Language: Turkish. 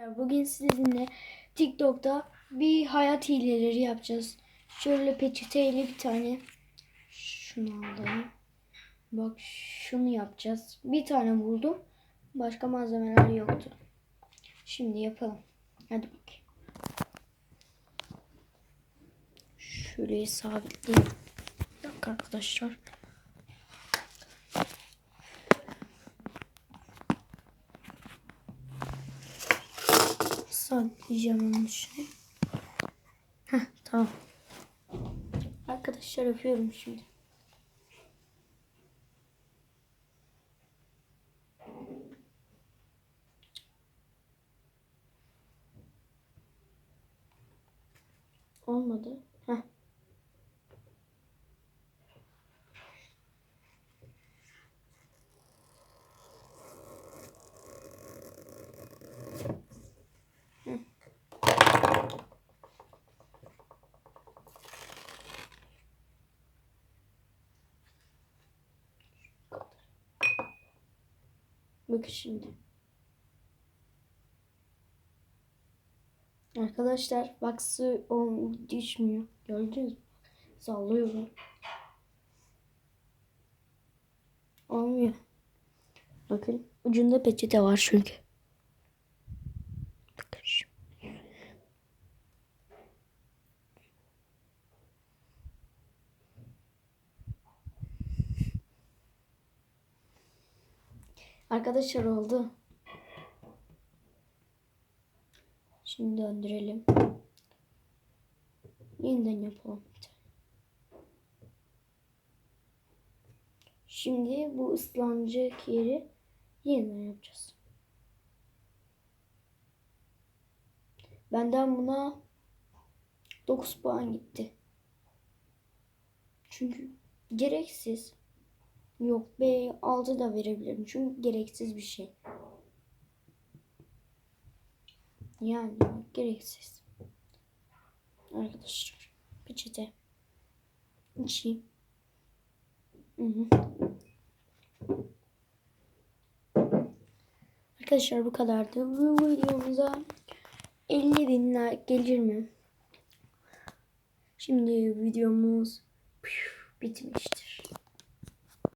Arkadaşlar bugün sizinle TikTok'ta bir hayat hileleri yapacağız. Şöyle peçeteyle bir tane şunu alayım. Bak şunu yapacağız. Bir tane buldum. Başka malzemeler yoktu. Şimdi yapalım. Hadi bakayım. Şurayı sabitleyeyim. Bir dakika arkadaşlar. Sabitleyeceğim onun içine. Heh, tamam. Arkadaşlar yapıyorum şimdi. Olmadı. Heh. Bakın şimdi. Arkadaşlar bak su o, düşmüyor. Gördünüz mü? Sallıyorum. Olmuyor. Bakın ucunda peçete var çünkü. Arkadaşlar oldu. Şimdi döndürelim. Yeniden yapalım. Şimdi bu ıslanacak yeri yeniden yapacağız. Benden buna 9 puan gitti. Çünkü gereksiz. Yok B 6 da verebilirim. Çünkü gereksiz bir şey. Yani gereksiz. Arkadaşlar peçete içeyim. Hı hı. Arkadaşlar bu kadardı. Bu videomuza 50 bin like gelir mi? Şimdi videomuz bitmiştir.